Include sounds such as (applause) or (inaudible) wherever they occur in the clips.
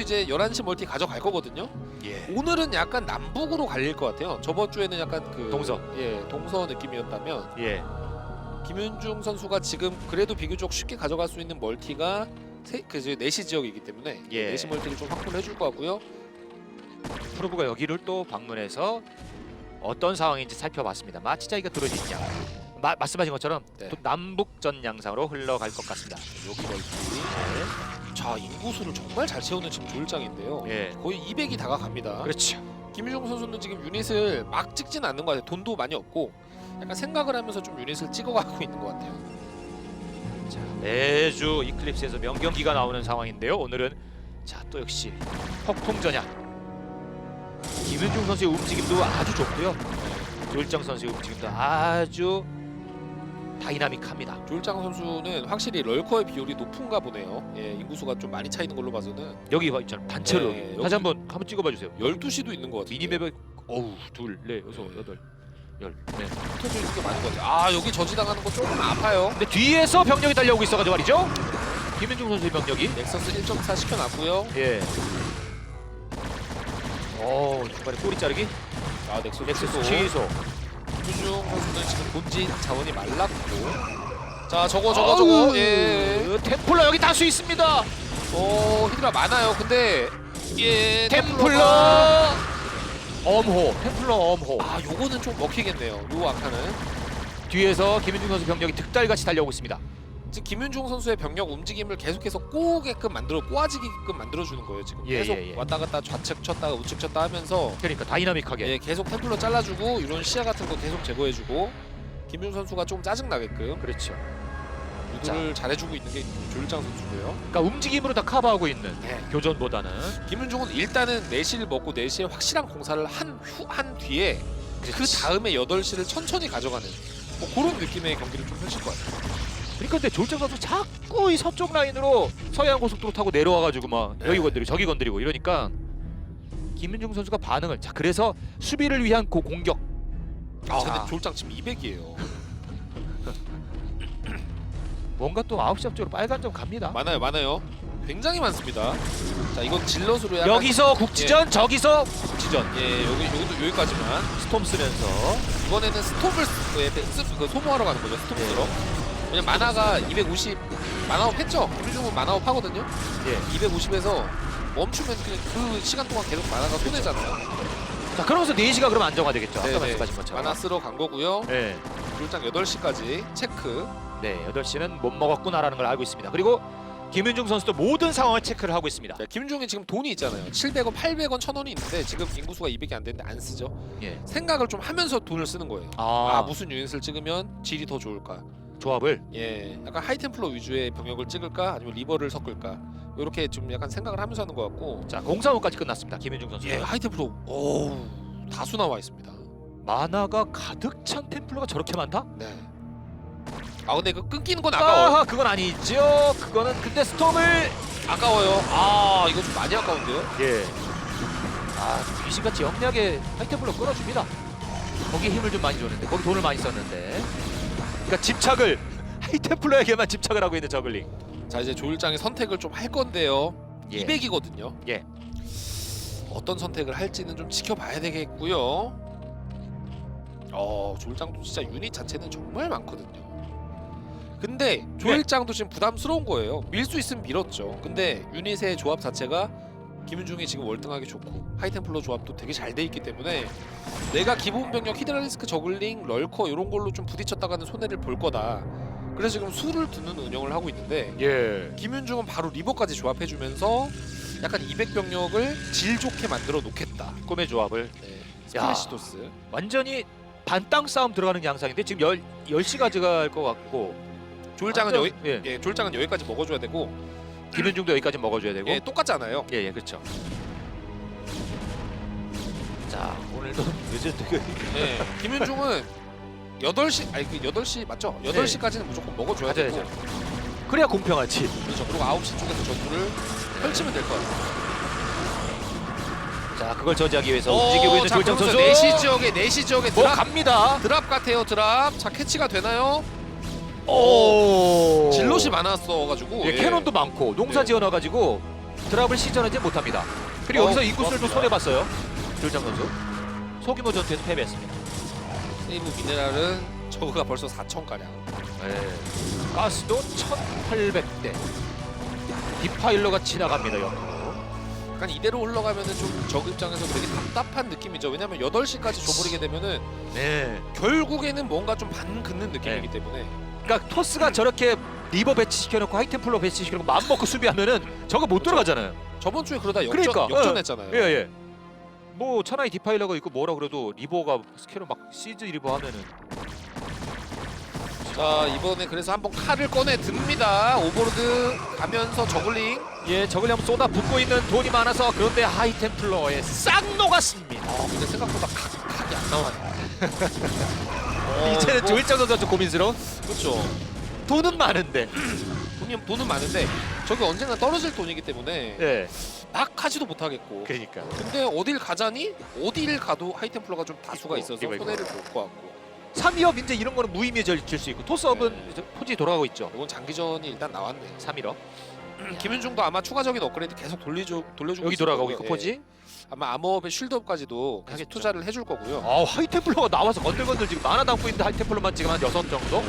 이제 11시 멀티 가져갈 거거든요. 예. 오늘은 약간 남북으로 갈릴 것 같아요. 저번 주에는 약간 그 동서. 예, 동서 느낌이었다면 예. 김윤중 선수가 지금 그래도 비교적 쉽게 가져갈 수 있는 멀티가 세, 그 이제 내시 지역이기 때문에 예. 내시 멀티를 좀 확보를 해줄 것 같고요. 프로브가 여기를 또 방문해서 어떤 상황인지 살펴봤습니다. 마치 자기가 들어지냐. 마, 말씀하신 것처럼 네. 또 남북 전 양상으로 흘러갈 것 같습니다. 여기 멀티. 자 인구수를 정말 잘 채우는 지금 조일장인데요. 예. 거의 200이 다가갑니다. 그렇죠. 김유중 선수는 지금 유닛을 막 찍지는 않는 것 같아요. 돈도 많이 없고 약간 생각을 하면서 좀 유닛을 찍어가고 있는 것 같아요. 자, 매주 이클립스에서 명경기가 나오는 상황인데요. 오늘은 자, 또 역시 폭풍전야. 김윤중 선수의 움직임도 아주 좋고요. 조일정 선수의 움직임도 아주 다이나믹합니다. 조일장 선수는 확실히 럴커의 비율이 높은가 보네요. 예, 인구수가 좀 많이 차 있는 걸로 봐서는 여기 봐 있잖아요. 단체로 네, 다시 한번 한번 찍어봐 주세요. 12시도 있는 것 같아요. 미니맵에 어우 둘, 넷, 여섯, 여덟, 열. 네. 게 많은 것 같아요. 아 여기 저지당하는 거 조금 아파요. 근데 뒤에서 병력이 달려오고 있어가지고 말이죠. 김윤중 선수의 병력이. 넥서스 1.4 시켜놨고요. 예. 어 중간에 꼬리 자르기. 아 넥서스, 넥서스 취소. 취소. 김유중 선수는 지금 본진 자원이 말랐고 자 저거 저거 저거 예. 어, 템플러 여기 다수 있습니다. 어 히드라 많아요. 근데 예 템플러 엄호. 템플러 엄호. 아 요거는 좀 먹히겠네요. 요 아카는 뒤에서 김윤중 선수 병력이 득달같이 달려오고 있습니다. 지금 김윤중 선수의 병력 움직임을 계속해서 꼬게끔 만들어 꼬아지게끔 만들어 주는 거예요. 지금 예, 계속 예, 예. 왔다 갔다 좌측 쳤다가 우측 쳤다 하면서 그러니까 다이나믹하게. 예, 계속 템플러 잘라주고 이런 시야 같은 거 계속 제거해주고 김윤 선수가 좀 짜증 나게끔 그렇죠. 유도를 잘해주고 있는 게 조일장 선수고요. 그러니까 움직임으로 다 커버하고 있는 네. 교전보다는 김윤중은 일단은 4시를 먹고 4시에 확실한 공사를 한, 후, 한 뒤에 그. 다음에 8시를 천천히 가져가는 뭐 그런 느낌의 경기를 좀 펼칠 것 같아요. 그러니까 근데 졸장 선수 자꾸 이 서쪽 라인으로 서해안 고속도로 타고 내려와가지고 막 네. 여기 건드리고 저기 건드리고 이러니까 김윤중 선수가 반응을 자 그래서 수비를 위한 그 공격 아, 자. 근데 조일장 지금 200이에요. (laughs) 뭔가 또 9시 앞쪽으로 빨간 점 갑니다 많아요, 많아요. 굉장히 많습니다. 자, 이건 질럿으로 약간 여기서 국지전 저기서 국지전 예, 여기 여기도 여기까지만. 스톰 쓰면서 이번에는 스톱을 쓰, 예, 쓰, 그 소모하러 가는 거죠. 스톱 예. 쓰러. 왜냐면 만화가 250 만화업 했죠. 김윤중은 만화업 하거든요. 예. 250에서 멈추면 그냥 그 시간 동안 계속 만화가 손해잖아요. 자 그러면서 4시가 그럼 안정화되겠죠 아까. 말씀하신 것처럼 만화 쓰러 간 거고요. 네. 졸장 8시까지 체크. 네 8시는 못 먹었구나라는 걸 알고 있습니다 그리고 김윤중 선수도 모든 상황을 체크를 하고 있습니다 자, 김윤중이 지금 돈이 있잖아요. 700원, 800원, 1000원이 있는데 지금 인구수가 200이 안 되는데 안 쓰죠. 예. 생각을 좀 하면서 돈을 쓰는 거예요. 아, 아, 무슨 유닛을 찍으면 질이 더 좋을까? 조합을 예, 약간 하이템플러 위주의 병력을 찍을까 아니면 리버를 섞을까? 이렇게 좀 약간 생각을 하면서 하는 것 같고 자 공사호까지 끝났습니다 김윤중 선수 예, 하이템플러 오 다수 나와 있습니다. 만화가 가득 찬 템플러가 저렇게 많다? 네. 아 근데 그 끊기는 건 아까워. 아하 그건 아니죠 그거는 근데 스톰을 아까워요. 아 이거 좀 많이 아까운데요? 예. 아 귀신같이 영리하게 하이템플러 끌어줍니다 거기에 힘을 좀 많이 줬는데 거기 돈을 많이 썼는데 그러니까 집착을 하이템플러에게만 집착을 하고 있는 저글링 자 이제 조일장이 선택을 좀 할 건데요. 예. 200이거든요. 예. 어떤 선택을 할지는 좀 지켜봐야 되겠고요. 어 조일장도 진짜 유닛 자체는 정말 많거든요. 근데 조일장도 지금 부담스러운 거예요. 밀 수 있으면 밀었죠. 근데 유닛의 조합 자체가 김윤중이 지금 월등하게 좋고 하이템플러 조합도 되게 잘 돼 있기 때문에 내가 기본 병력 히드라리스크 저글링 럴커 이런 걸로 좀 부딪혔다가는 손해를 볼 거다. 그래서 지금 수를 두는 운영을 하고 있는데 예. 김윤중은 바로 리버까지 조합해주면서 약간 200병력을 질 좋게 만들어 놓겠다. 꿈의 조합을 네. 야. 스플래시도스. 완전히 반땅 싸움 들어가는 양상인데 지금 열 10시 가져갈 것 같고 완전- 여기 예. 예, 조일장은 여기까지 먹어줘야 되고 김윤중도 여기까지 먹어줘야 되고 예, 똑같잖아요. 예, 예, 그렇죠. 자, 오늘도 요즘 되게 예, 김윤중은 8시 아니 그 8시 맞죠? 8시까지는 무조건 먹어줘야 되고 가져야죠. 그래야 공평하지. 그렇죠. 그리고 9시 쪽에서 전투를 펼치면 될것 같아요. 자, 그걸 저지하기 위해서 움직이고 있는 자, 선수. 그러면서 4시 지역에 4시 지역에 뭐 드랍 갑니다. 드랍 같아요. 드랍. 자, 캐치가 되나요? 오. 질럿이 많았어 가지고 예, 캐논도 많고 농사 네. 지어놔 가지고 드랍을 시전하지 못합니다. 그리고 어, 여기서 고맙습니다. 손해봤어요. 조일장 선수. 소규모 전투에서 패배했습니다. 세이브 미네랄은 저거가 벌써 4천 가량. 네. 가스도 1,800대. 디파일러가 지나갑니다. 옆으로. 약간 이대로 흘러가면은 좀 적 입장에서 되게 답답한 느낌이죠. 왜냐면 8시까지 줘버리게 되면은 네. 결국에는 뭔가 좀 반 긋는 느낌이기 네. 때문에 그러니까 토스가 저렇게 리버 배치시켜놓고 하이템플러 배치시켜놓고 마음 먹고 수비하면은 저거 못 들어가잖아요. 저번 주에 그러다 역전, 그러니까, 역전했잖아요. 예 예. 뭐 천하의 디파일러가 있고 뭐라 그래도 리버가 스케로 막 시즈 리버 하면은 자 이번에 그래서 한번 칼을 꺼내 듭니다. 오버로드 가면서 저글링. 예 저걸 한번 쏟아 붓고 있는 돈이 많아서 그런데 하이템플러에 싹 녹았습니다. 어, 근데 생각보다 각, 각이 안 나와요. (laughs) 어, 이제는 뭐, 조일장 선수가 좀 고민스러워. 그렇죠. 돈은 많은데. 돈이 돈은 많은데 저게 언젠가 떨어질 돈이기 때문에 예. 막 하지도 못하겠고. 그러니까. 근데 어딜 가자니 어딜 가도 하이템플러가 좀 다수가 있고, 있어서 이거, 이거. 손해를 볼 것 같고. 3위업 이제 이런 거는 무의미해질 수 있고 토스업은 네. 이제 포지 돌아가고 있죠. 이건 장기전이 일단 나왔네. 3위업 (clears throat) 김윤중도 아마 추가적인 업그레이드 계속 돌려주 돌려주고 여기 있을 돌아가고 거고요. 있고 예. 포지. 아마 암호업의 쉴드업까지도 하겠죠. 투자를 해줄 거고요. 아 하이템플러가 나와서 건들건들 지금 만화 담고 있는데 하이템플러만 지금 한 여섯 정도.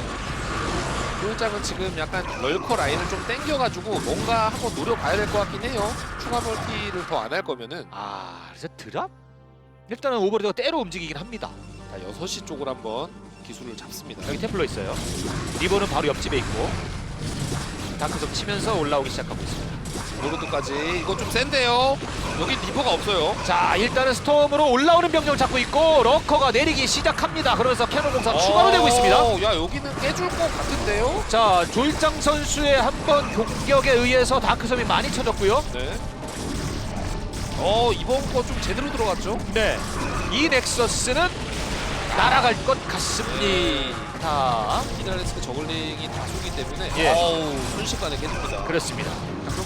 조일장은 지금 약간 럴커 라인을 좀 땡겨가지고 뭔가 한번 노려봐야 될 것 같긴 해요. 추가 멀티를 더 안 할 거면은 아 그래서 드랍? 일단은 오버로드가 때로 움직이긴 합니다. 자 6시 쪽으로 한번 기술을 잡습니다. 여기 템플러 있어요. 리버는 바로 옆집에 있고 다크섬 치면서 올라오기 시작하고 있습니다. 오버로드까지 이거 좀 센데요. 여기 리버가 없어요. 자 일단은 스톰으로 올라오는 병력을 잡고 있고 러커가 내리기 시작합니다. 그러면서 캐논 공사 추가로 되고 있습니다. 어, 야 여기는 깨줄 것 같은데요. 자 조일장 선수의 한 번 공격에 의해서 다크섬이 많이 쳐졌고요. 네. 어 이번 거 좀 제대로 들어갔죠. 네. 이 넥서스는 날아갈 것 같습니다. 미네랄리스크 저글링이 다수기 때문에 예. 어우 순식간에 깨집니다. 그렇습니다.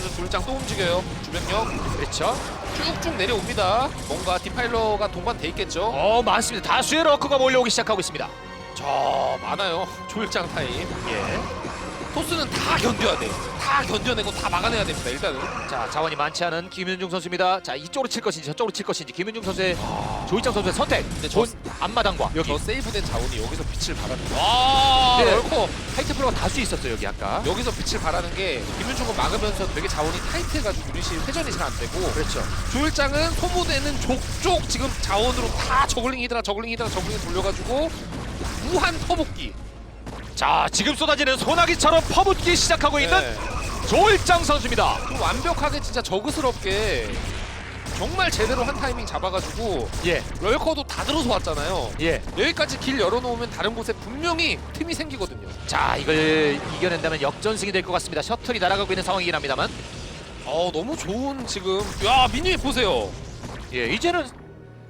자, 그럼 둘장 또 움직여요. 주병력 그렇죠. 쭉쭉 내려옵니다. 뭔가 디파일러가 동반돼 있겠죠. 어 많습니다. 다수의 러커가 몰려오기 시작하고 있습니다. 저 많아요. 조일장 타임. 예. 토스는 다 견뎌야 돼. 다 견뎌내고 다 막아내야 됩니다. 일단은. 자 자원이 많지 않은 김윤중 선수입니다. 자 이쪽으로 칠 것인지 저쪽으로 칠 것인지 김윤중 선수의 조일장 선수의 선택. 근데 저, 본 앞마당과 여기. 저 세이브된 자원이 여기서 빛을 발하는 거. 아, 네. 럴커. 하이템플러가 다수 있었어요 여기 아까. 여기서 빛을 발하는 게 김윤중은 막으면서 되게 자원이 타이트해가지고 유닛이 회전이 잘 안 되고 그렇죠. 조일장은 소모되는 족족 지금 자원으로 다 저글링이더라 저글링이더라 저글링 돌려가지고 무한 퍼붓기. 자 지금 쏟아지는 소나기처럼 퍼붓기 시작하고 있는 네. 조일장 선수입니다. 좀 완벽하게 진짜 저그스럽게 정말 제대로 한 타이밍 잡아가지고 예, 럴커도 다 들어서 왔잖아요. 예. 여기까지 길 열어놓으면 다른 곳에 분명히 틈이 생기거든요. 자 이걸 이겨낸다면 역전승이 될 것 같습니다. 셔틀이 날아가고 있는 상황이긴 합니다만. 어 너무 좋은 지금 야 미니 보세요. 예, 이제는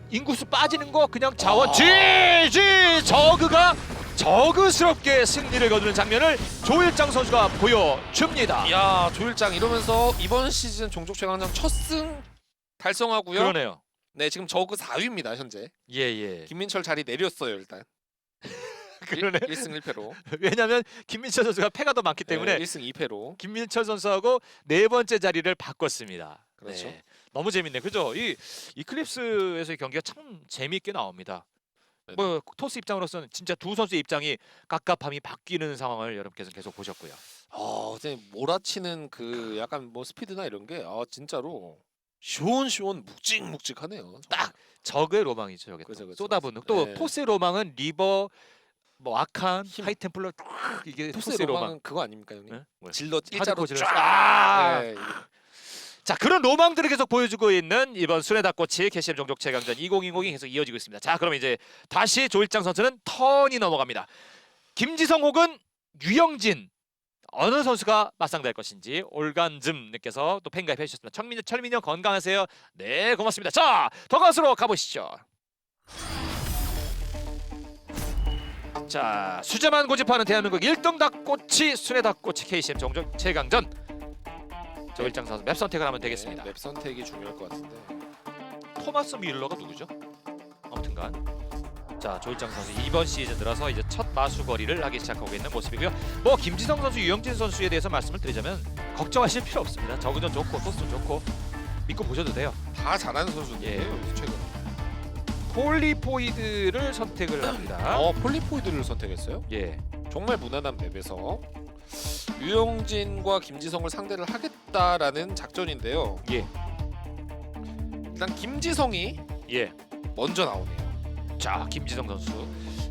인구수 빠지는 거 그냥 자원 아. GG 저그가 저그스럽게 승리를 거두는 장면을 조일장 선수가 보여줍니다. 야 조일장 이러면서 이번 시즌 종족 최강전 첫승 달성하고요. 그러네요. 네 지금 저그 4위입니다 현재. 예, 예. 김민철 자리 내렸어요 일단. (laughs) 그러네. 1승 1패로. (laughs) 왜냐면 김민철 선수가 패가 더 많기 때문에 1승 2패로. 김민철 선수하고 네 번째 자리를 바꿨습니다. 그렇죠. 네. 너무 재밌네. 그죠? 이 이클립스에서의 경기가 참 재미있게 나옵니다. 네네. 뭐 토스 입장으로서는 진짜 두 선수의 입장이 갑갑함이 바뀌는 상황을 여러분께서 계속 보셨고요. 어, 이제 몰아치는 그 약간 뭐 스피드나 이런 게 아, 진짜로 시원시원 묵직묵직하네요. 딱 적의 로망이죠. 저게 또. 그죠, 그죠. 쏟아붓는 또 네. 토스의 로망은 리버 뭐 아칸 힘. 하이템플러 쫙 이게 토스의 토스의 로망. 로망은 그거 아닙니까 형님? 네? 하드코어 일자로 질러. 쫙. 아! 네. 자 그런 로망들을 계속 보여주고 있는 이번 수레닭꼬치 캐시엠 종족 최강전 2020이 계속 이어지고 있습니다. 자 그럼 이제 다시 조일장 선수는 턴이 넘어갑니다. 김지성 혹은 유영진 어느 선수가 맞상대할 것인지 올간즘님께서 또 팬가입해 주셨습니다. 철민이 철민이 형 건강하세요. 네 고맙습니다. 자 더가스로 가보시죠. 자 수자만 고집하는 대한민국 1등 닭꼬치 수레닭꼬치 KCM 종족 최강전 조일장 선수 맵 선택을 하면 되겠습니다. 네, 맵 선택이 중요할 것 같은데. 토마스 밀러가 누구죠? 아무튼간 자 조일장 선수 이번 시즌 들어서 이제 첫 마수거리를 하기 시작하고 있는 모습이고요. 뭐 김지성 선수, 유영진 선수에 대해서 말씀을 드리자면 걱정하실 필요 없습니다. 저그전 좋고 토스도 좋고 믿고 보셔도 돼요. 다 잘하는 선수인데요. 예. 최근. 폴리포이드를 선택을 합니다. 어 폴리포이드를 선택했어요. 예. 정말 무난한 맵에서 유영진과 김지성을 상대를 하겠다라는 작전인데요. 예. 일단 김지성이 예. 먼저 나오네요. 자, 김지성 선수.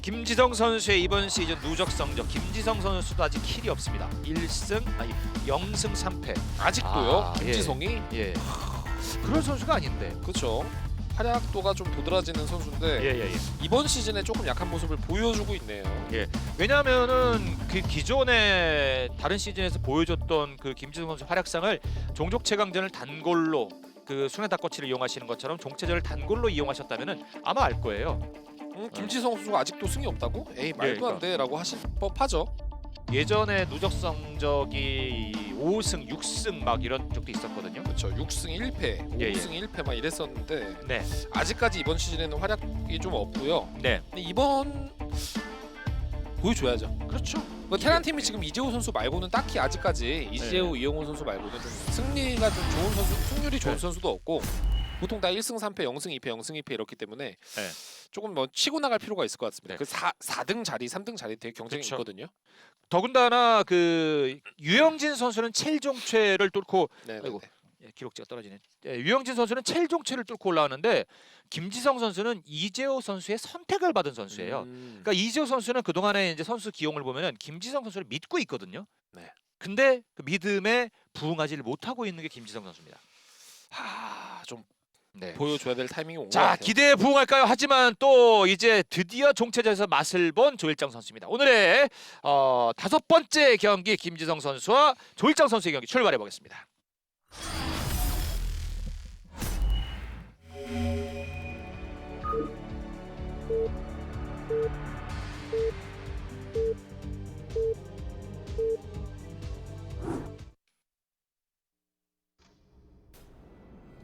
김지성 선수의 이번 시즌 누적 성적. 김지성 선수도 아직 킬이 없습니다. 1승 아니 0승 3패. 아직도요. 아, 김지성이 예. 그런 선수가 아닌데. 그렇죠. 활약도가 좀 도드라지는 선수인데 예, 예. 이번 시즌에 조금 약한 모습을 보여주고 있네요. 왜냐하면은 그 기존에 다른 시즌에서 보여줬던 그 김지성 선수 활약상을 종족 최강전을 단골로 그 순회 닭꼬치를 이용하시는 것처럼 종체전을 단골로 이용하셨다면은 아마 알 거예요. 음, 김지성 선수가 아직도 승이 없다고? 에이 말도 그러니까. 안 돼라고 하실 법하죠. 예전에 누적 성적이 5승, 6승 막 이런 적도 있었거든요. 그렇죠. 6승 1패, 예, 예. 5승 1패 막 이랬었는데 네, 아직까지 이번 시즌에는 활약이 좀 없고요. 네, 근데 이번 보여줘야죠. 그렇죠. 뭐 테란 팀이 지금 이재호 선수 말고는 딱히 아직까지 이재호, 네. 이영호 선수 말고는 좀 승리가 좀 좋은 선수, 승률이 좋은 네. 선수도 없고 보통 다 1승 3패, 0승 2패, 0승 2패 이렇기 때문에 네. 조금 뭐 치고 나갈 필요가 있을 것 같습니다. 네. 그 4, 4등 자리, 3등 자리 되게 경쟁이 그쵸. 있거든요. 더군다나 그 유영진 선수는 첼종체를 뚫고 네, 네, 아이고. 네. 예, 기록지가 떨어지네. 예, 유영진 선수는 첼종체를 뚫고 올라왔는데 김지성 선수는 이재호 선수의 선택을 받은 선수예요. 음, 그러니까 이재호 선수는 그 동안에 이제 선수 기용을 보면은 김지성 선수를 믿고 있거든요. 네. 근데 그 믿음에 부응하지를 못하고 있는 게 김지성 선수입니다. 하, 좀 네. 보여줘야 될 타이밍이 온것 자 같아요. 기대에 부응할까요? 하지만 또 이제 드디어 종체전에서 맛을 본 조일장 선수입니다. 오늘의 어, 다섯 번째 경기 김지성 선수와 조일장 선수의 경기 출발해 보겠습니다.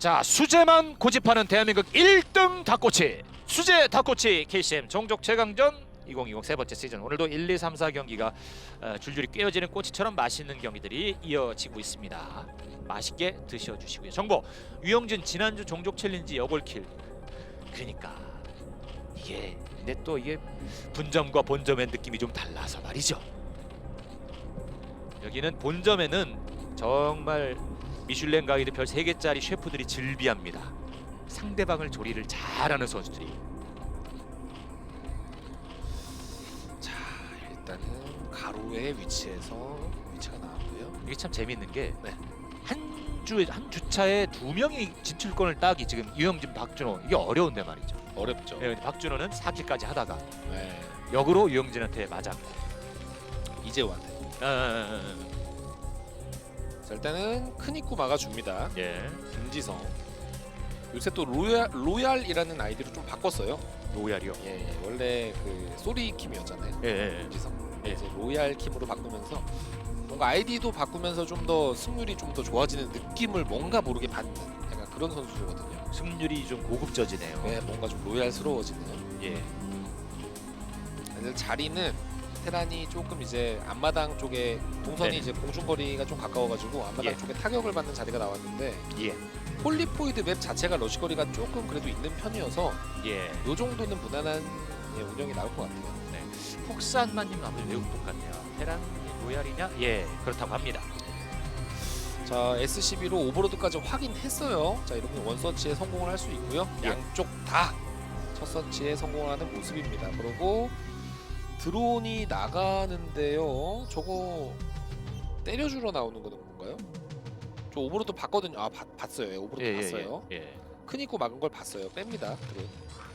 자 수제만 고집하는 대한민국 1등 닭꼬치 수제 닭꼬치 KCM 종족 최강전 2020 세 번째 시즌 오늘도 1, 2, 3, 4 경기가 어, 줄줄이 꿰어지는 꼬치처럼 맛있는 경기들이 이어지고 있습니다. 맛있게 드셔주시고요. 정보 유영진 지난주 종족 챌린지 여골킬 그러니까 이게 근데 또 이게 분점과 본점의 느낌이 좀 달라서 말이죠. 여기는 본점에는 정말 미슐랭 가이드 별 3개짜리 셰프들이 즐비합니다. 상대방을 조리를 잘하는 선수들이. 자, 일단은 가로의 위치에서 위치가 나왔고요. 이게 참 재밌는 게 네. 한 주에 한 주차에 두 명이 진출권을 따기 지금 유영진, 박준호 이게 어려운데 말이죠. 어렵죠. 네, 근데 박준호는 4킬까지 하다가 네. 역으로 유영진한테 맞았고. 이재호한테. 아, 아, 아, 아. 자, 일단은 큰 입구 막아줍니다. 예. 김지성. 요새 또 로얄 로얄이라는 아이디로 좀 바꿨어요. 로얄이요. 예, 예. 원래 그 소리 킴이었잖아요. 예, 예. 예. 김지성. 예. 이제 로얄 킴으로 바꾸면서 뭔가 아이디도 바꾸면서 좀 더 승률이 좀 더 좋아지는 느낌을 뭔가 모르게 받는 약간 그런 선수거든요. 승률이 좀 고급져지네요. 네, 뭔가 좀 로얄스러워지는. 예. 근데 자리는 테란이 조금 이제 앞마당 쪽에 동선이 네. 이제 공중거리가 좀 가까워가지고 앞마당 예. 쪽에 타격을 받는 자리가 나왔는데 예. 폴리포이드 맵 자체가 러시거리가 조금 그래도 있는 편이어서 예. 요 정도는 무난한 예, 운영이 나올 것 같아요. 폭산만님 아무래도 매우 똑같네요. 테란 로얄이냐? 예, 그렇다고 합니다. 자 SCB로 오버로드까지 확인했어요. 자 이러면 원서치에 성공을 할 수 있고요. 예. 양쪽 다 첫 서치에 성공을 하는 모습입니다. 그리고 드론이 나가는데요. 저거 때려주러 나오는 건가요? 저 오버로드 봤거든요. 아 봤, 봤어요. 예, 오버로드 예, 예, 봤어요. 예. 예. 큰 입고 막은 걸 봤어요. 뺍니다. 드론.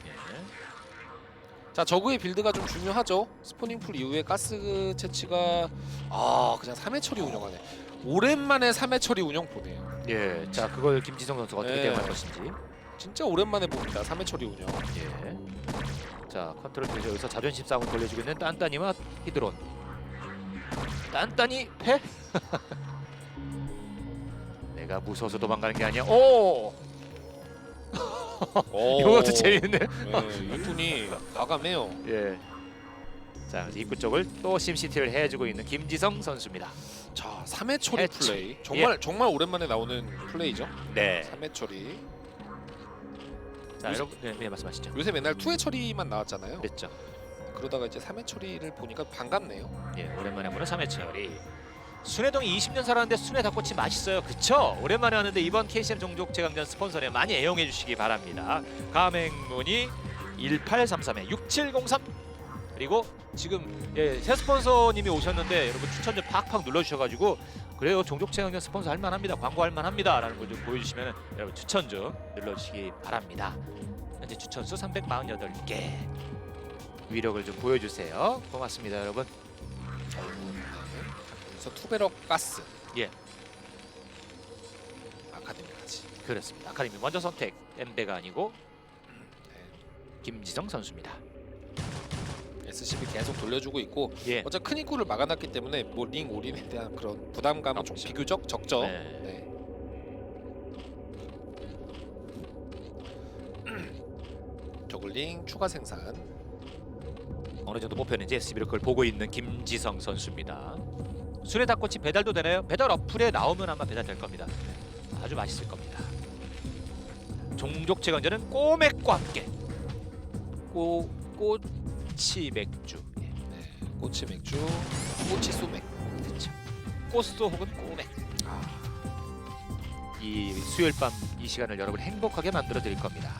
예. 자 저그의 빌드가 좀 중요하죠. 스포닝 풀 이후에 가스 채취가 아 그냥 3회 처리 운영하네. 오랜만에 3회 처리 운영 보네요. 예. 자, 그걸 김지성 선수가 어떻게 네. 대응할 것인지. 진짜 오랜만에 봅니다. 3회 처리 운영. 예. 자, 컨트롤 돼서 여기서 자존심 싸움을 벌려주고 있는 딴딴이와 히드론. 딴딴이 패? (laughs) 내가 무서워서 도망가는 게 아니야. 오! (laughs) 오. 이것도 재밌네. 네, 유툰이 과감해요. 예. 자 그래서 입구 쪽을 또 심시티를 해주고 있는 김지성 선수입니다. 자 3회 처리 해치. 플레이 정말 정말 오랜만에 나오는 플레이죠. 네. 3회 처리. 자 여러분 네, 네 말씀하시죠. 요새 맨날 2회 처리만 나왔잖아요. 그랬죠. 그러다가 이제 3회 처리를 보니까 반갑네요. 예, 오랜만에 보는 3회 처리. 순회동이 20년 살았는데 순회 닭꼬치 맛있어요. 그쵸? 오랜만에 왔는데 이번 KCM 종족 제강전 스폰서에 많이 애용해 주시기 바랍니다. 가맹문의 1833에 6703 그리고 지금 예, 새 스폰서님이 오셨는데 여러분 추천 좀 팍팍 눌러주셔가지고 그래요. 종족 체험견 스폰서 할 만합니다. 광고 할 만합니다 라는 걸 좀 보여주시면 여러분 추천 좀 눌러주시기 바랍니다. 현재 추천수 348개. 위력을 좀 보여주세요. 고맙습니다 여러분. 그래서 투베럭 가스. 예. 아카데미까지. 그렇습니다. 아카데미 먼저 선택. 엠베가 아니고 네. 김지성 선수입니다 SCB 계속 돌려주고 있고 예 어차피 큰 입구를 막아놨기 때문에 뭐 링 올인에 대한 그런 부담감은 좀 없죠. 비교적 적죠. 네. 네. (clears throat) 저글링 추가 생산. 어느 정도 뽑혔는지 SB로 그걸 보고 있는 김지성 선수입니다. 순회 닭꼬치 배달도 되나요? 배달 어플에 나오면 아마 배달될 겁니다. 아주 맛있을 겁니다. 종족 체강전은 꼬맥과 함께 꼬 꼬 치 맥주 예, 네. 꼬치 맥주, 꼬치 소맥. 그렇죠. 꼬스도 혹은 꼬맥 아, 이 수요일 밤 이 시간을 여러분 행복하게 만들어 드릴 겁니다.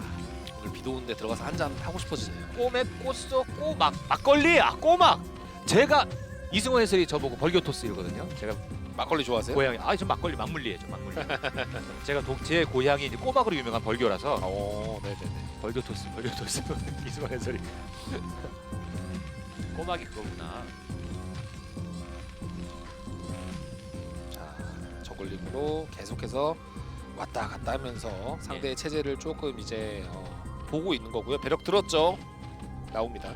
오늘 비도 오는데 들어가서 한 잔 하고 싶어지네요. 꼬맥 꼬스도 꼬막 막걸리 아 꼬막 제가 이승원 해설이 저보고 벌교 토스 이러거든요. 제가 막걸리 좋아하세요? 고향이 아저 막걸리 막물리예요 저 막물리 (laughs) 제가 동, 제 고향이 이제 꼬막으로 유명한 벌교라서 어, 네네네. 벌교 토스 벌교 토스 (laughs) 이승원 해설이 꼬막이 그거구나 자, 저글링으로 계속해서 왔다 갔다 하면서 상대의 예. 체제를 조금 이제 어, 보고 있는 거고요. 배력 들었죠? 나옵니다.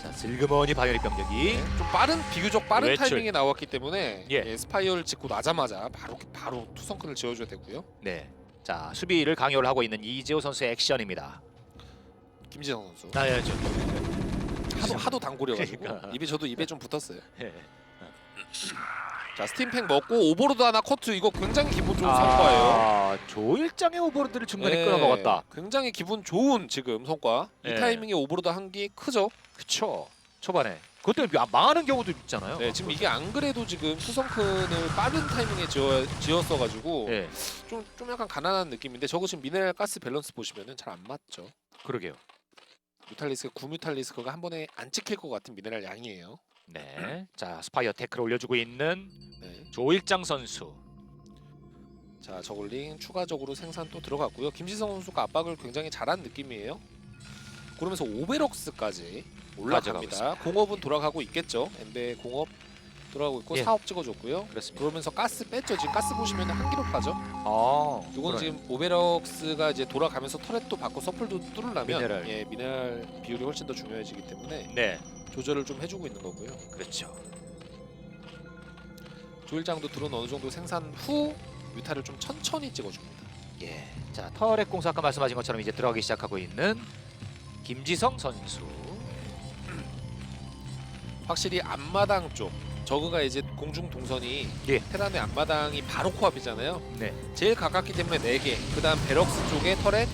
자 슬그머니 바이오닉 병력이 네, 좀 빠른 비교적 빠른 외출. 타이밍에 나왔기 때문에 예. 예, 스파이어를 찍고 나자마자 바로 바로 투성큰을 지어줘야 되고요. 네 자 수비를 강요를 하고 있는 이재호 선수의 액션입니다 김지성 선수 나야 저 하도 하도 단골이어가지고 그러니까. 입에 저도 입에 좀 붙었어요. 예. 자 스팀팩 먹고 오버로드 하나 커트 이거 굉장히 기분 좋은 성과예요. 아 조일장의 오버로드를 중간에 네, 끊어 먹었다 굉장히 기분 좋은 지금 성과. 이 네. 타이밍에 오버로드 한 게 크죠. 그쵸 초반에 그것들 망하는 경우도 있잖아요 네, 지금 이게 안 그래도 지금 투성큰을 빠른 타이밍에 지어, 지었어가지고 예 좀, 좀 약간 가난한 느낌인데 저거 지금 미네랄 가스 밸런스 보시면은 잘 안 맞죠. 그러게요 뮤탈리스크 구뮤탈리스크가 한 번에 안 찍힐 것 같은 미네랄 양이에요. 네. 자 스파이어 태클 올려주고 있는 네. 조일장 선수. 자 저글링 추가적으로 생산 또 들어갔고요. 김지성 선수가 압박을 굉장히 잘한 느낌이에요. 그러면서 오베럭스까지 올라갑니다. 공업은 돌아가고 있겠죠. 엠베 공업 돌아가고 있고 예. 사업 찍어줬고요. 그렇습니다. 그러면서 가스 뺐죠. 지금 가스 보시면 한기록하죠. 아, 이건 지금 오베럭스가 이제 돌아가면서 터렛도 받고 서플도 뚫으려면 미네랄. 예 미네랄 비율이 훨씬 더 중요해지기 때문에 네, 조절을 좀 해주고 있는 거고요. 그렇죠. 조일장도 드론 어느 정도 생산 후 뮤타를 좀 천천히 찍어줍니다. 예. 자 터렛 공사 아까 말씀하신 것처럼 이제 들어가기 시작하고 있는 김지성 선수. (clears throat) 확실히 앞마당 쪽 저그가 이제 공중 동선이 예. 테란의 앞마당이 바로 코앞이잖아요. 네. 제일 가깝기 때문에 4개. 그다음 베럭스 쪽에 터렛.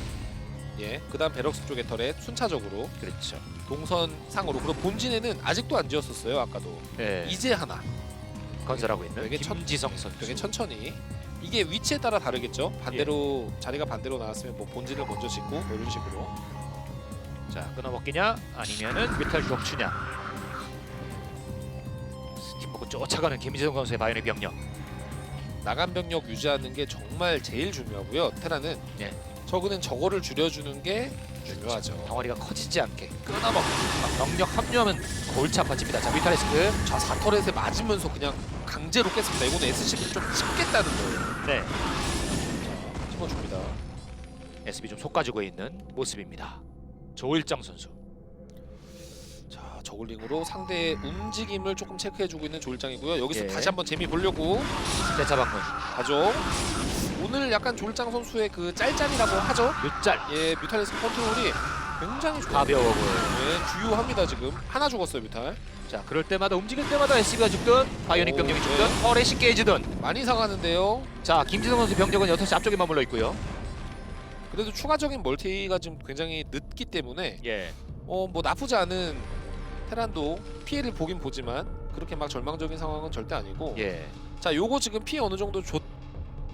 예. 그다음 베럭스 쪽에 터렛 순차적으로 그렇죠. 동선 상으로 그리고 본진에는 아직도 안 지었었어요. 아까도. 네. 이제 하나. 건설하고 있는 되게 천- 김지성 선수. 되게 천천히. 이게 위치에 따라 다르겠죠. 반대로 자리가 반대로 나왔으면 뭐 본진을 먼저 짓고 뭐 이런 식으로. 자 끊어먹기냐 아니면은 뮤탈 격추냐. 스팀 먹고 쫓아가는 김지성 선수의 바이오닉 병력. 나간 병력 유지하는 게 정말 제일 중요하고요. 테라는 예. 저그는 저거를 줄여주는 게 중요하죠. 덩어리가 커지지 않게 끊어먹기. 병력 합류하면 골치 아파집니다. 자 뮤탈리스크. 자 사터렛에 맞으면서 그냥 강제로 깼습니다. 이거는 SCB를 좀 찍겠다는 거예요. 네. 자, 찍어줍니다. SB 좀 속가지고 있는 모습입니다. 조일장 선수. 자 저글링으로 상대의 움직임을 조금 체크해주고 있는 조일장이고요. 여기서 예. 다시 한번 재미 보려고 대차 방문. 가죠. 오늘 약간 조일장 선수의 그 짤짤이라고 하죠. 뮤짤. 예 뮤탈리스 컨트롤이 굉장히 좋아요. 가벼워 보여요. 네, 주요합니다 지금. 하나 죽었어요 뮤탈. 자 그럴 때마다 움직일 때마다 SCB가 죽든 바이오닉 오, 병력이 네. 죽든 터렛이 깨지든 많이 상하는데요. 자 김지성 선수 병력은 6시 앞쪽에 머물러 있고요. 그래도 추가적인 멀티가 지금 굉장히 늦기 때문에 예. 어 뭐 나쁘지 않은 테란도 피해를 보긴 보지만 그렇게 막 절망적인 상황은 절대 아니고 예. 자 요거 지금 피해 어느 정도 줬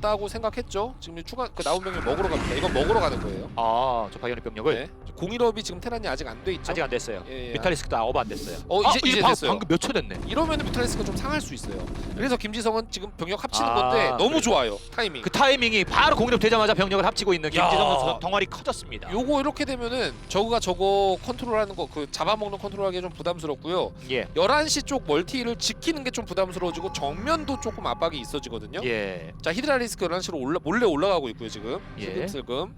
다고 생각했죠 지금 추가 그 나온 병력 먹으러 갑니다 이건 먹으러 가는 거예요 아저 바이오닉 병력을 네. 공일업이 지금 테란이 아직 안 돼 있죠 아직 안 됐어요. 예, 예. 뮤탈리스크도 아홉 안 됐어요. 어, 아, 이제- 이제 방- 됐어요. 방금 몇 초 됐네. 이러면 뮤탈리스크가 좀 상할 수 있어요 그래서 김지성은 지금 병력 합치는 아, 건데 너무 그래요? 좋아요 타이밍 그 타이밍이 바로 공격 되자마자 병력을 합치고 있는 야. 김지성 선수 덩어리 커졌습니다. 요거 이렇게 되면은 저거가 저거 컨트롤하는 거 그 잡아먹는 컨트롤하기 좀 부담스럽고요 예. 11시 쪽 멀티를 지키는 게 좀 부담스러워지고 정면도 조금 압박이 있어지거든요. 예. 자 히드라리 스크 11시로 올라, 몰래 올라가고 있고요 지금 예. 슬금슬금.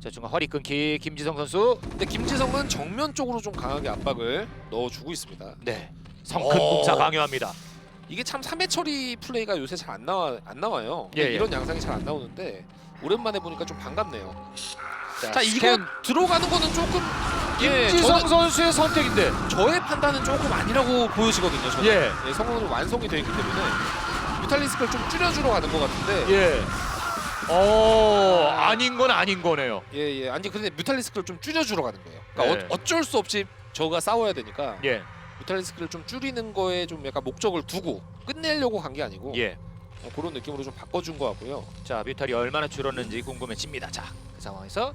자 중간 허리 끊기 김지성 선수. 근데 김지성은 정면 쪽으로 좀 강하게 압박을 넣어주고 있습니다. 네. 성큰 어. 공사 강요합니다. 이게 참 3회 처리 플레이가 요새 잘 안 나와 안 나와요. 예, 예. 이런 양상이 잘 안 나오는데 오랜만에 보니까 좀 반갑네요. 자, 이거 스캔 들어가는 거는 조금 예, 김지성 저는, 선수의 선택인데. 저의 판단은 조금 아니라고 보여지거든요. 저는. 예. 예, 성공으로 완성이 되어 있기 때문에 뮤탈 리스크를 좀 줄여주러 가는 것 같은데 예. 어 아닌 건 아닌 거네요. 예예 아니 근데 뮤탈 리스크를 좀 줄여주러 가는 거예요. 그러니까 네. 어, 어쩔 수 없이 저가 싸워야 되니까 예. 뮤탈 리스크를 좀 줄이는 거에 좀 약간 목적을 두고 끝내려고 간 게 아니고 예. 어, 그런 느낌으로 좀 바꿔준 것 같고요. 자 뮤탈이 얼마나 줄었는지 궁금해집니다. 자 그 상황에서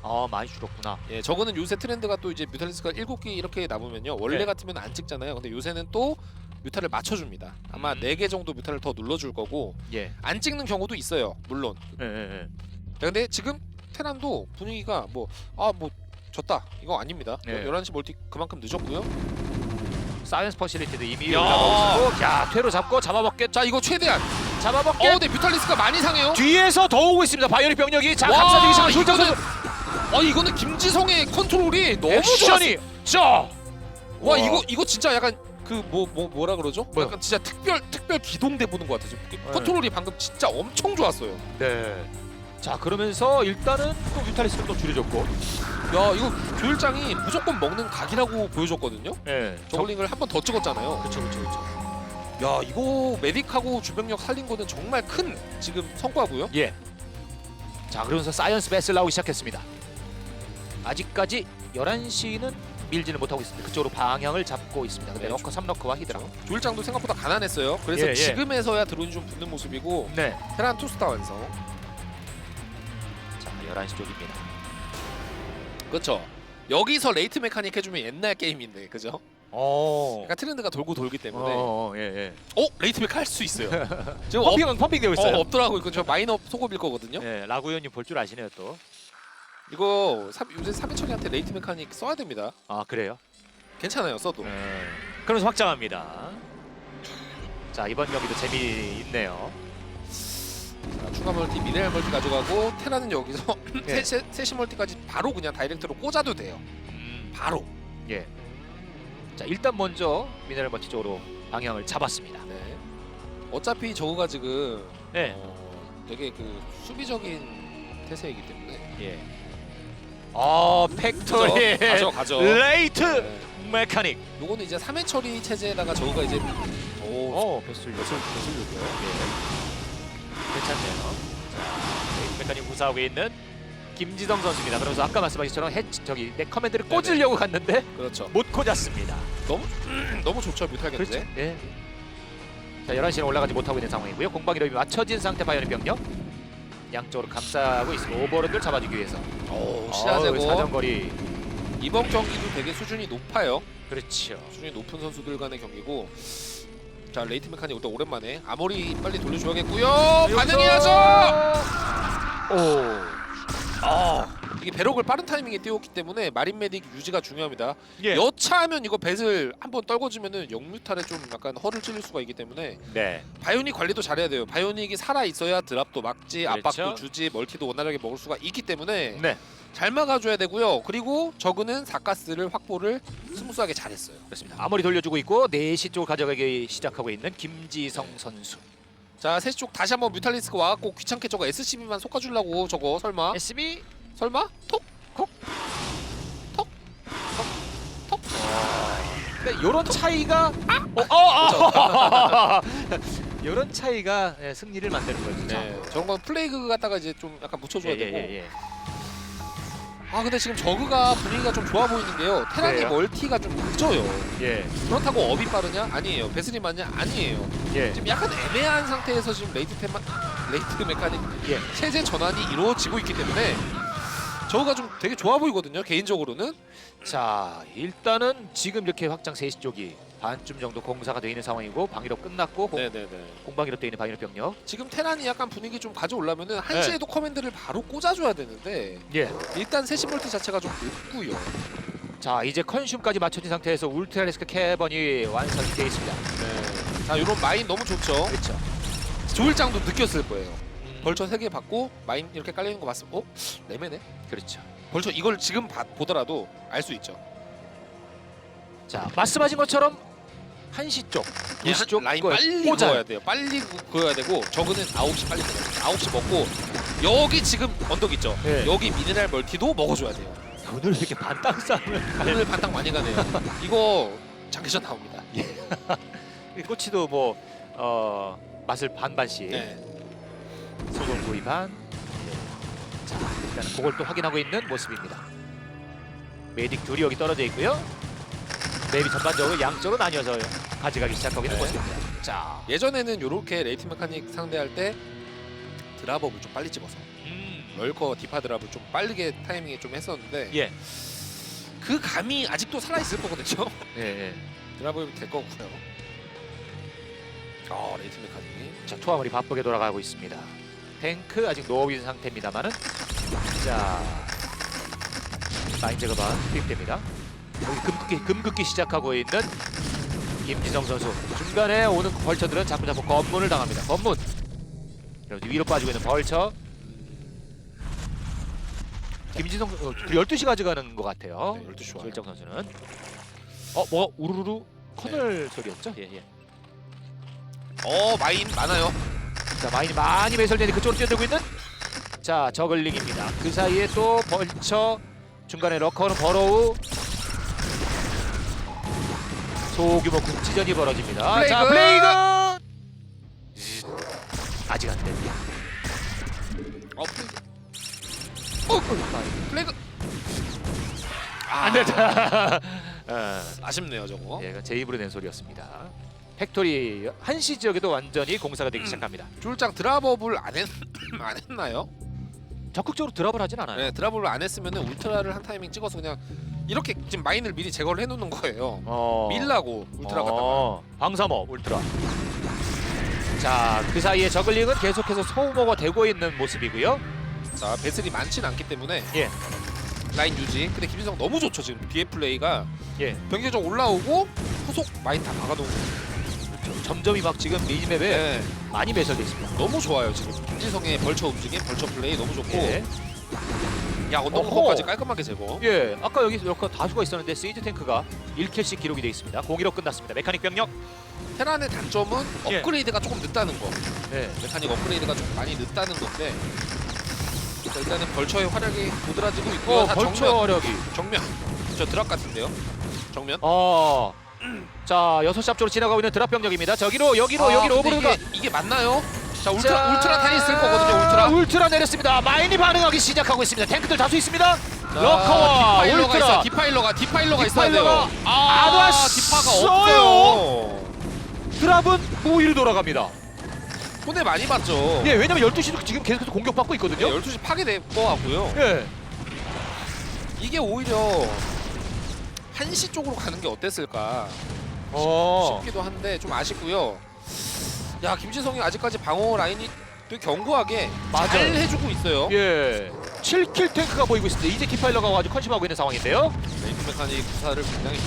어 많이 줄었구나. 예 저거는 요새 트렌드가 또 이제 뮤탈리스크가 7개 이렇게 남으면요 원래 네. 같으면 안 찍잖아요. 근데 요새는 또 뮤탈을 맞춰줍니다. 아마 음. 4개 정도 뮤탈을 더 눌러줄 거고 예. 안 찍는 경우도 있어요. 물론. 예, 예, 예. 자, 근데 지금 테란도 분위기가 뭐 아 뭐 졌다 이거 아닙니다. 네. 11시 멀티 그만큼 늦었고요. 사이언스 퍼실리티도 이미 야. 올라가고 있고 야 퇴로 잡고 잡아먹겠 자 이거 최대한 잡아먹겠 어 근데 뮤탈리스크가 많이 상해요. 뒤에서 더 오고 있습니다 바이오닉 병력이 자 와, 감싸주기 조장 이거는 어 이거는 김지성의 컨트롤이 너무 액션이 저 좋았어. 와 이거 이거 진짜 약간 그뭐뭐 뭐, 라 그러죠? 뭐요? 약간 진짜 특별 특별 기동대 보는 것 같아요. 그 네. 컨트롤이 방금 진짜 엄청 좋았어요. 네. 자 그러면서 일단은 또 뮤탈리스크를 또 줄여줬고 야 이거 조일장이 무조건 먹는 각이라고 보여줬거든요. 예. 저글링을 한 번 더 찍었잖아요. 그쵸 그쵸 그쵸 야 이거 메딕하고 주병력 살린 거는 정말 큰 지금 성과고요. 예. 자 그러면서 사이언스 베슬 나오기 시작했습니다 아직까지 11시는 밀지는 못하고 있습니다 그쪽으로 방향을 잡고 있습니다 근데 네, 러커 3러커와 히드라 조일장도 생각보다 가난했어요. 그래서 예, 예. 지금에서야 드론이 좀 붙는 모습이고 네. 테란 투스타 완성. 자 11시 쪽입니다 그렇죠. 여기서 레이트 메카닉 해주면 옛날 게임인데 그죠? 어. 약간 트렌드가 돌고 돌기 때문에 어, 어, 예, 예. 레이트 메카 할 수 있어요. (laughs) 지금 업, 펌핑은 펌핑 되고 있어요. 어, 없더라고 이거 저 마이너 소급일 거거든요. 예, 라구 의원님 볼 줄 아시네요 또. 이거 삼- 요새 삼인철이한테 레이트 메카닉 써야 됩니다. 아 그래요? 괜찮아요 써도. 예. 그러면서 확장합니다. 자 이번 경기도 재미있네요. 자, 추가 멀티 미네랄 멀티 가져가고 테라는 여기서 (laughs) 예. 세, 세, 세시 멀티까지 바로 그냥 다이렉트로 꽂아도 돼요. 음, 바로. 예. 자 일단 먼저 미네랄 멀티 쪽으로 방향을 잡았습니다. 네. 어차피 저거가 지금 네. 어, 되게 그 수비적인 태세이기 때문에 예. 아 팩토리 가죠 가죠. 레이트 네. 메카닉. 요거는 이제 3회 처리 체제에다가 저거가 이제 오 어 배슬 배슬. 괜찮네요. 자, 메카닉 구사하고 있는 김지성 선수입니다. 그러면서 아까 말씀하신 것처럼 해, 저기 내 커맨드를 네네. 꽂으려고 갔는데 그렇죠. 못 꽂았습니다. 너무 (clears throat) 너무 좋죠 뮤탈 그렇죠. 예. 자 11시는 올라가지 못하고 있는 상황이고요. 공방 이름이 맞춰진 상태 바이오닉 병력 양쪽으로 감싸고 있습니다. 오버로드를 잡아주기 위해서. 오 어우, 시야제고 사정거리. 이번 경기도 되게 수준이 높아요. 그렇죠. 수준이 높은 선수들 간의 경기고. 자 레이트 메카닉 일단 오랜만에 아머리 빨리 돌려줘야겠고요. 반응해야죠. 오. 아 이게 배럭을 빠른 타이밍에 띄웠기 때문에 마린 메딕 유지가 중요합니다. 예. 여차하면 이거 뱃을 한번 떨궈주면은 영뮤탈에 좀 약간 허를 찔릴 수가 있기 때문에 네. 바이오닉 관리도 잘해야 돼요. 바이오닉이 살아 있어야 드랍도 막지, 그렇죠. 압박도 주지, 멀티도 원활하게 먹을 수가 있기 때문에 네. 잘 막아줘야 되고요. 그리고 저그는 사가스를 확보를 스무스하게 잘했어요. 그렇습니다. 아무리 돌려주고 있고 4시 쪽을 가져가기 시작하고 있는 김지성 선수. 자, 셋시 쪽 다시 한번 뮤탈리스크 와갖고 귀찮게 저거 SCB만 속아주려고 저거 설마? SB 설마? 톡? 톡? 톡? 톡? 톡? 그러니까 이런 차이가 어, 어, 어, 이런 차이가 예, 승리를 만드는 거죠. 네, 저런 건 플레이그 갖다가 이제 좀 약간 묻혀줘야 예, 예, 되고. 예, 예. 아 근데 지금 저그가 분위기가 좀 좋아 보이는 게요. 테란이 그래요? 멀티가 좀 늦어요. 예, 그렇다고 업이 빠르냐? 아니에요. 베슬이 맞냐? 아니에요. 예. 지금 약간 애매한 상태에서 지금 레이트 테마 레이트 메카닉 예. 체제 전환이 이루어지고 있기 때문에 저거가 좀 되게 좋아 보이거든요. 개인적으로는. 자, 일단은 지금 이렇게 확장 3시 쪽이 반쯤 정도 공사가 되어 있는 상황이고 방위로 끝났고 공, 네네네. 공방위로 되어 있는 방위로 병력. 지금 테란이 약간 분위기 좀 가져오려면은 네. 한시에도 커맨드를 바로 꽂아줘야 되는데 예. 일단 세시 멀티 자체가 좀 늦고요. 자, 이제 컨슘까지 맞춰진 상태에서 울트라리스크 캐번이 완성이 되어 있습니다. 네. 자 이런 마인 너무 좋죠. 그렇죠. 조일장도 느꼈을 거예요. 음, 벌처 3개 받고 마인 이렇게 깔리는 거 봤으면 어? 레메네? 그렇죠. 벌처 이걸 지금 봐- 보더라도 알 수 있죠. 자, 말씀하신 것처럼 한시 쪽, 한시 쪽 라인 걸 빨리 꽂아요. 그어야 돼요. 빨리 구- 그어야 되고 저그는 9시 빨리 그어야 돼요. 9시 먹고 여기 지금 언덕 있죠. 네. 여기 미네랄 멀티도 먹어줘야 돼요. 오늘 왜 이렇게 반땅 싸움을 오늘 반딱 많이 가네요. 이거 장기전 나옵니다. (laughs) 이 꼬치도 뭐 어, 맛을 반반씩 네. 소금 구이 반. 자, 일단 그걸 또 확인하고 있는 모습입니다. 메딕 둘이 여기 떨어져 있고요. 맵이 전반적으로 양쪽으로 나뉘어서 가져가기 시작하고 있는 네. 모습입니다. 자, 예전에는 이렇게 레이트 메카닉 상대할 때 드랍업을 좀 빨리 찍어서 음, 럴커 디파 드랍을 좀 빠르게 타이밍에 좀 했었는데 예, 그 감이 아직도 살아 있을 거거든요. (laughs) 예, 예. 드랍업이 될 거고요. 아 레이트 메카닉. 자, 투하물이 바쁘게 돌아가고 있습니다. 탱크 아직 노인 상태입니다만은 자, 라인 제거반 투입됩니다. 금극기 금극기 시작하고 있는 김지성 선수 중간에 오는 벌처들은 자꾸 자꾸 검문을 당합니다. 검문. 그리고 위로 빠지고 있는 벌처. 김지성 어, 12시 가져가는 것 같아요. 네, 12시 와요. 조일정 선수는. 어, 뭐 우르르르 커널 소리였죠? 예, 예. 어 마인 많아요. 자 마인이 많이 매설되니 그쪽으로 뛰어들고 있는 자 저글링입니다. 그 사이에 또 벌쳐 중간에 러커는 버로우 소규모 국지전이 벌어집니다. 플레이그! 자 플레이그 아직 안 됩니다. 어 플레이그. 어 플레이그. 아, 안 됐다. 어, 아쉽네요 저거. 예, 이건 제 입으로 낸 소리였습니다. 팩토리 한시 지역에도 완전히 공사가 되기 음. 시작합니다. 쫄장 드랍업을 안, 했, (laughs) 안 했나요? 적극적으로 드랍을 하진 않아요. 네 드랍업을 안 했으면 울트라를 한 타이밍 찍어서 그냥 이렇게 지금 마인을 미리 제거를 해놓는 거예요. 어. 밀라고 울트라 갔다가. 어, 방사모 울트라. 자, 그 사이에 저글링은 계속해서 소모가 되고 있는 모습이고요. 자 배슬이 많진 않기 때문에 예. 라인 유지. 근데 김진성 너무 좋죠 지금 뒤에 플레이가 예. 병계적 올라오고 후속 마인 다 박아놓은 거. 점점이 막 지금 미니맵에 네. 많이 매설돼 있습니다. 너무 좋아요 지금 김지성의 벌처 움직임, 벌처 플레이 너무 좋고 예. 야 어허. 언더커까지 깔끔하게 제거. 예. 아까 여기 이렇게 다수가 있었는데 시즈 탱크가 1킬씩 기록이 돼 있습니다. 공이로 끝났습니다. 메카닉 병력. 테란의 단점은 예. 업그레이드가 조금 늦다는 거. 네. 메카닉 업그레이드가 좀 많이 늦다는 건데 자, 일단은 벌처의 활약이 도드라지고 있고요. 어, 다 벌처 정면, 어력이. 정면. 저 드랍 같은데요. 정면. 어. 자, 여섯 시 앞쪽으로 지나가고 있는 드랍 병력입니다. 저기로 여기로 아, 여기로 근데 오버로드가 이게, 이게 맞나요? 자 울트라 자, 울트라 탄이 있을 거거든요. 울트라. 울트라 내렸습니다. 마인이 반응하기 시작하고 있습니다. 탱크들 다수 있습니다. 자, 러커와 디파일러가 울트라. 있어요. 디파일러가 디파일러가 있어야 디파일러가 돼요. 안 왔어요. 없어요. 드랍은 무위로 돌아갑니다. 손해 많이 봤죠. 예, 왜냐면 12시도 지금 계속해서 공격받고 있거든요. 12시 파괴될 거 같고요. 예. 이게 오히려 한시 쪽으로 가는 게 어땠을까 어. 싶기도 한데 좀 아쉽고요. 야 김지성이 아직까지 방어 라인이 되게 견고하게 잘 맞아요. 해주고 있어요. 예. 7킬 탱크가 보이고 있습니다. 이제 디파일러가 아주 컨심하고 있는 상황인데요. 레이트 메카닉 구사를 굉장히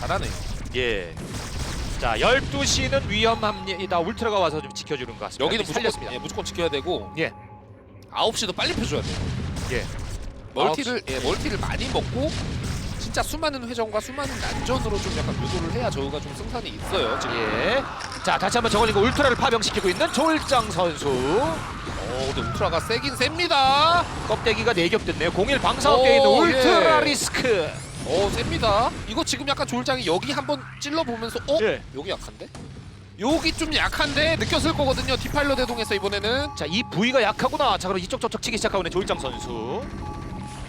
잘하네요. 예. 자, 12시는 위험합니다. 울트라가 와서 좀 지켜주는 것 같습니다. 여기는 무조건, 살렸습니다. 예, 무조건 지켜야 되고 예. 9시도 빨리 펴줘야 돼요. 예. 멀티를 예, 멀티를 많이 먹고 진짜 수많은 회전과 수많은 난전으로 좀 약간 유도를 해야 저우가 좀 승산이 있어요. 지금. 예. 자, 다시 한번 이거 울트라를 파병시키고 있는 조일장 선수. 어, 근데 울트라가 세긴 셉니다. 껍데기가 4겹 됐네요. 01 방사업 오, 돼 있는 울트라 예. 리스크. 어 셉니다. 이거 지금 약간 조일장이 여기 한번 찔러 보면서 어 예. 여기 약한데? 여기 좀 약한데 느꼈을 거거든요. 디파일러 대동에서 이번에는 자, 이 부위가 약하구나. 자, 그럼 이쪽 저쪽 치기 시작하고 있는 조일장 선수.